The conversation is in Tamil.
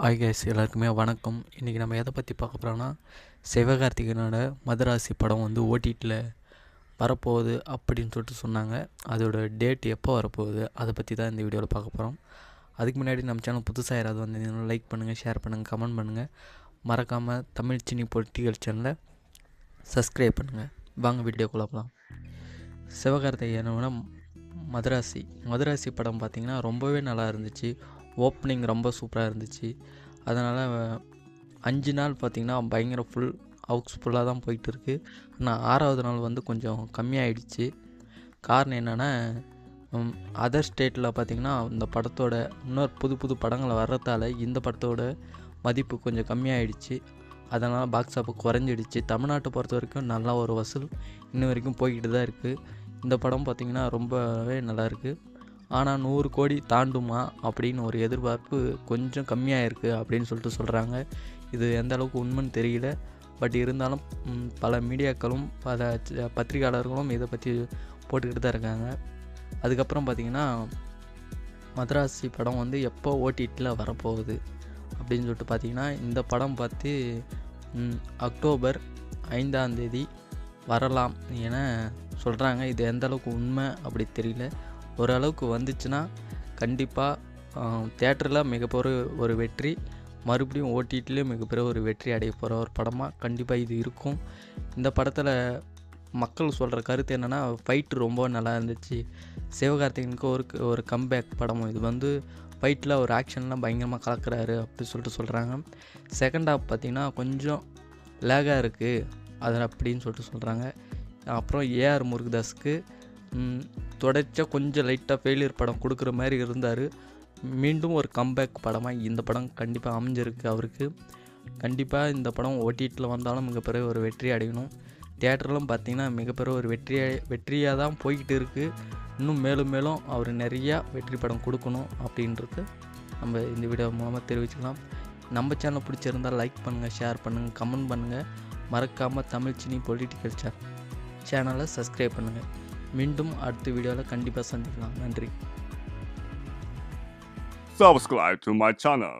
ஹாய் கைஸ் எல்லாருக்குமே வணக்கம். இன்றைக்கி நம்ம எதை பற்றி பார்க்க போகிறோம்னா சிவகார்த்திகேயனோட மதராசி படம் வந்து ஓடிட்டில் வரப்போகுது அப்படின்னு சொல்லிட்டு சொன்னாங்க. அதோட டேட் எப்போ வரப்போகுது அதை பற்றி தான் இந்த வீடியோவில் பார்க்க போகிறோம் அதுக்கு முன்னாடி நம்ம சேனல் புதுசாக யாராவது வந்து லைக் பண்ணுங்கள் ஷேர் பண்ணுங்கள் கமெண்ட் பண்ணுங்கள் மறக்காமல் தமிழ் சினி பொலிட்டிக்கல் சேனலை சப்ஸ்கிரைப் பண்ணுங்கள் வாங்க வீடியோ போகலாம் சிவகார்த்திகேயனோட மதராசி. மதராசி படம் பார்த்திங்கன்னா ரொம்பவே நல்லா இருந்துச்சு. ஓப்பனிங் ரொம்ப சூப்பராக இருந்துச்சு. அதனால் அஞ்சு நாள் பார்த்திங்கன்னா பயங்கர ஃபுல் ஹவுஸ்ஃபுல்லாக தான் போயிட்டு இருக்குது ஆனால் ஆறாவது நாள் வந்து கொஞ்சம் கம்மியாயிடுச்சு. காரணம் என்னென்னா அதர் ஸ்டேட்டில் பார்த்திங்கன்னா இந்த படத்தோட இன்னொரு புது புது படங்கள் வர்றதால இந்த படத்தோட மதிப்பு கொஞ்சம் கம்மியாயிடுச்சு. அதனால் பாக்ஸ் ஆஃபு குறைஞ்சிடுச்சு. தமிழ்நாட்டை பொறுத்த வரைக்கும் நல்லா ஒரு வசூல். இன்ன வரைக்கும் போய்கிட்டு தான் இருக்குது இந்த படம் பார்த்திங்கன்னா ரொம்பவே நல்லாயிருக்கு ஆனால் நூறு கோடி தாண்டுமா அப்படின்னு ஒரு எதிர்பார்ப்பு கொஞ்சம் கம்மியாக இருக்குது அப்படின்னு சொல்லிட்டு சொல்கிறாங்க இது எந்த அளவுக்கு உண்மைன்னு தெரியல. பட் இருந்தாலும் பல மீடியாக்களும் பல பத்திரிகையாளர்களும் இதை பற்றி போட்டுக்கிட்டு தான் இருக்காங்க. அதுக்கப்புறம் பார்த்திங்கன்னா மதராசி படம் வந்து எப்போ ஓடிடியில் வரப்போகுது அப்படின்னு சொல்லிட்டு பார்த்திங்கன்னா இந்த படம் பார்த்து அக்டோபர் ஐந்தாம் தேதி வரலாம் என சொல்கிறாங்க இது எந்த அளவுக்கு உண்மை அப்படி தெரியல. ஓரளவுக்கு வந்துச்சுன்னா கண்டிப்பாக தேட்டரில் மிகப்பெரிய ஒரு வெற்றி மறுபடியும் ஓடிடிலையும் மிகப்பெரிய ஒரு வெற்றி அடைய போகிற ஒரு படமாக கண்டிப்பாக இது இருக்கும். இந்த படத்தில் மக்கள் சொல்கிற கருத்து என்னென்னா ஃபைட்டு ரொம்ப நல்லா இருந்துச்சு. சிவகார்த்திகனுக்கு ஒரு ஒரு கம்பேக் படமும். இது வந்து ஃபைட்டில் ஒரு ஆக்ஷன்லாம் பயங்கரமாக கலக்குறாரு அப்படி சொல்லிட்டு சொல்கிறாங்க செகண்ட் ஹாஃப் பார்த்திங்கன்னா கொஞ்சம் லேகாக இருக்குது அது அப்படின்னு சொல்லிட்டு சொல்கிறாங்க அப்புறம் ஏஆர் முருகதாஸுக்கு தொடர்ச்சியாக கொஞ்சம் லைட்டாக ஃபெயிலியர் படம் கொடுக்குற மாதிரி இருந்தார். மீண்டும் ஒரு கம்பேக் படமாக இந்த படம் கண்டிப்பாக அமைஞ்சிருக்கு அவருக்கு. கண்டிப்பாக இந்த படம் ஓடிடியில் வந்தாலும் மிகப்பெரிய ஒரு வெற்றி அடையணும். தியேட்டர்லாம் பார்த்தீங்கன்னா மிகப்பெரிய ஒரு வெற்றியை வெற்றியாக தான் போய்கிட்டு இருக்குது இன்னும் மேலும் மேலும் அவர் நிறையா வெற்றி படம் கொடுக்கணும் அப்படின்றது நம்ம இந்த வீடியோ மூலமாக தெரிவிச்சுக்கலாம். நம்ம சேனல் பிடிச்சிருந்தால் லைக் பண்ணுங்கள் ஷேர் பண்ணுங்கள் கமெண்ட் பண்ணுங்கள் மறக்காமல் தமிழ் சினி பொலிட்டிக்கல் சேனல் சேனலை சப்ஸ்கிரைப் பண்ணுங்கள் மீண்டும் அடுத்த வீடியோவில் கண்டிப்பாக சந்திக்கலாம். நன்றி. Subscribe to my channel.